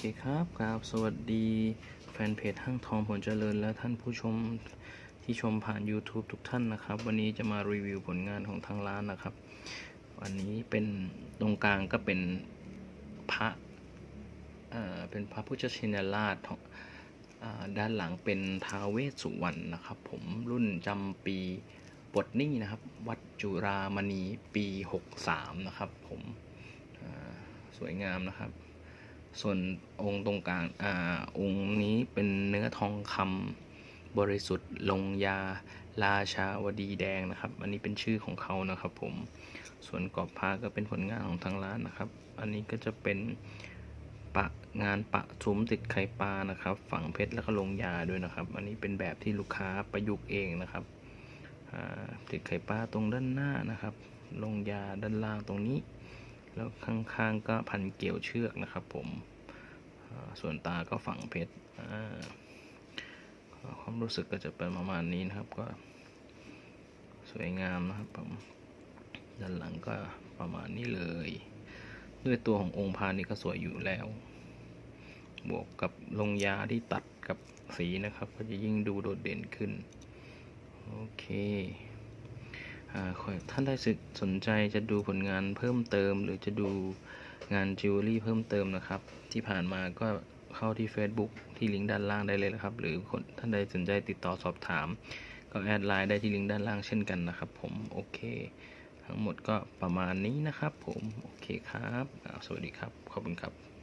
เคครับครับสวัสดีแฟนเพจห้างทองผลเจริญและท่านผู้ชมที่ชมผ่าน YouTube ทุกท่านนะครับ วันนี้จะมารีวิวผลงานของทางร้านนะครับ วันนี้เป็นตรงกลางก็เป็นพระเอ่อเป็นพระพุทธชินราชของอ่าด้านหลังเป็นท้าเวสสุวรรณนะครับ ผมรุ่นจำปีปดนี้นะครับ วัดจุรามณีปี 63 นะครับ ผมสวยงามนะครับ ส่วนองค์ตรงกลางอ่าองค์นี้เป็นเนื้อทองคำบริสุทธิ์ลงยาราชาวดีแดงนะครับ อันนี้เป็นชื่อของเขานะครับ ผม ส่วนกรอบพระก็เป็นผลงานของทางร้านนะครับ อันนี้ก็จะเป็นปะงานปะทุมติดไข่ปลานะครับ ฝังเพชรแล้วก็ลงยาด้วยนะครับ อันนี้เป็นแบบที่ลูกค้าประยุกต์เองนะครับอ่าติดไข่ปลาตรงด้านหน้านะครับ ลงยาด้านล่างตรงนี้ แล้วข้างๆก็พันเกี่ยวเชือกนะครับ ผมส่วนตาก็ฝังเพชรความรู้สึกก็จะเป็นประมาณนี้นะครับก็สวยงามนะครับผมด้านหลังก็ประมาณนี้เลย ด้วยตัวขององค์พานี่ก็สวยอยู่แล้ว บวกกับลงยาที่ตัดกับสีนะครับ ก็จะยิ่งดูโดดเด่นขึ้น โอเค ท่านใดสึกสนใจจะดูผลงานเพิ่มเติม หรือจะดูงานจิวเวลรี่เพิ่มเติมนะครับ ที่ผ่านมาก็เข้าที่ Facebook ที่ลิงก์ด้านล่างได้เลยนะครับ หรือคนท่านใดสนใจติดต่อสอบถาม ก็แอดไลน์ได้ที่ลิงก์ด้านล่างเช่นกันนะครับ ผมโอเค ทั้งหมดก็ประมาณนี้นะครับ ผมโอเคครับสวัสดีครับขอบคุณครับ